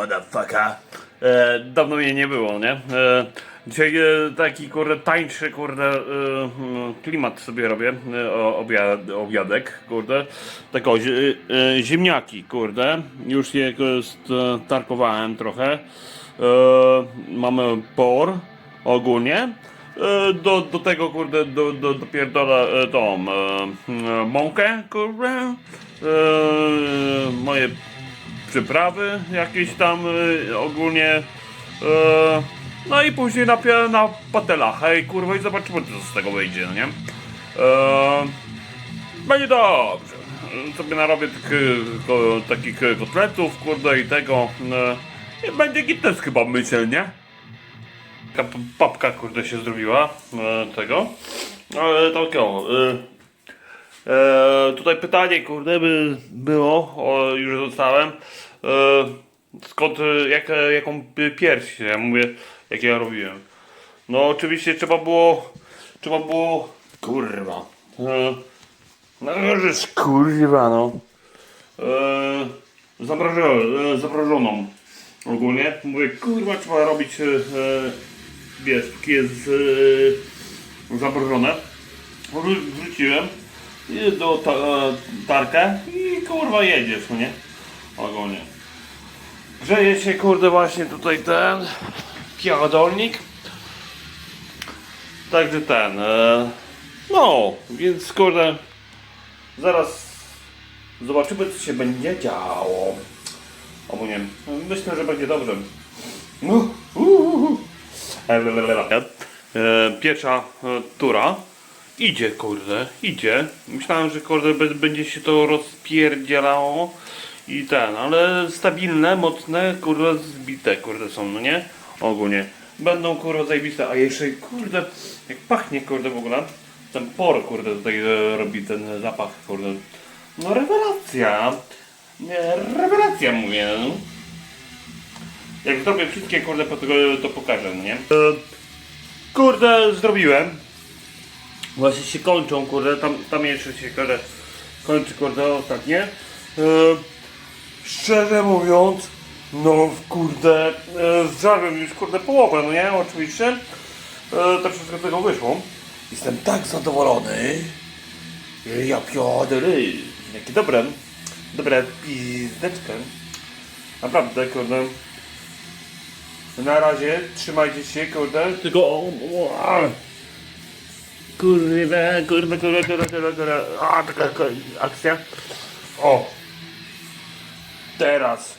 motherfucker. E, dawno mnie nie było, nie? E, dzisiaj e, taki kurde tańszy kurde e, klimat sobie robię, e, obiad, obiadek, kurde. Tak o, e, ziemniaki, kurde. Już je e, starkowałem trochę. E, mamy por ogólnie. E, Do, do tego kurde do, do, dopierdolę e, tą e, m, mąkę kurde. E, moje przyprawy jakieś tam y, ogólnie. e, no i później na, na patelachę i kurwa i zobaczymy co z tego wyjdzie, no nie? E, będzie dobrze. E, Sobie narobię tych, ko, takich e, kotletów, kurde i tego. I będzie gitnes chyba myślę, nie? Papka kurde się zrobiła e, tego. Ale tak o. E, tutaj pytanie, kurde, by było, o, już dostałem. E, skąd, jak, jaką pierś, ja mówię, jak ja robiłem. No oczywiście trzeba było, trzeba było, kurwa. E, no żeż kurwa, no. E, zamrożoną, e, ogólnie. Mówię, kurwa, trzeba robić, e, e, wiesz, jest e. Wró- Do ta, e, tarkę i kurwa jedziesz, no nie? Ogólnie. Grzeje się kurde właśnie tutaj ten pierdolnik. Także ten. E, no, więc kurde zaraz zobaczymy co się będzie działo. Ogólnie myślę, że będzie dobrze. No, uh, uh, uh. E, Pierwsza e, tura idzie, kurde, idzie. Myślałem, że kurde będzie się to rozpierdzielało i ten, ale stabilne, mocne, kurde, zbite, kurde są, no nie? Ogólnie. Będą kurde zajebiste, a jeszcze kurde, jak pachnie kurde w ogóle, ten por kurde tutaj e, robi ten zapach, kurde. No rewelacja. Rewelacja mówię, no. Jak zrobię wszystkie kurde, to, pokażę, nie? E, Kurde, zrobiłem. Właśnie się kończą, kurde, tam, tam jeszcze się kurde, kończy, kurde, ostatnie. E, szczerze mówiąc, no kurde, e, zżarłem już, kurde, połowę, no nie, oczywiście. E, troszeczkę tego wyszło. Jestem tak zadowolony, że ja piodry. Jakie dobre, dobre pizdeczkę. Naprawdę, kurde. Na razie, trzymajcie się, kurde. Tylko. Kurwa, kurwa, kurwa, kurwa, kurwa, kurwa. A, taka akcja. O. Teraz.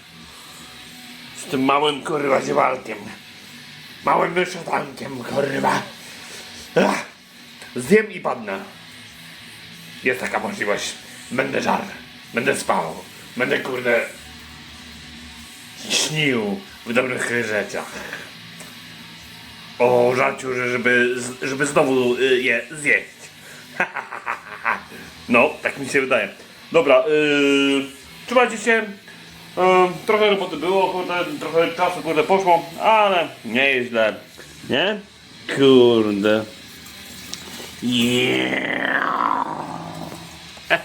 Z tym małym, kurwa, ziewalkiem. Małym wyszotankiem, kurwa. Ach. Zjem i padnę. Jest taka możliwość. Będę żar. Będę spał. Będę, kurde, śnił w dobrych rzeczach. O żarciu, że żeby, żeby znowu y, je zjeść. No, tak mi się wydaje. Dobra, yy, trzymajcie się. Yy, trochę roboty było, kurde, trochę czasu kurde poszło, ale nie jest źle. Nie? Kurde. Yeah.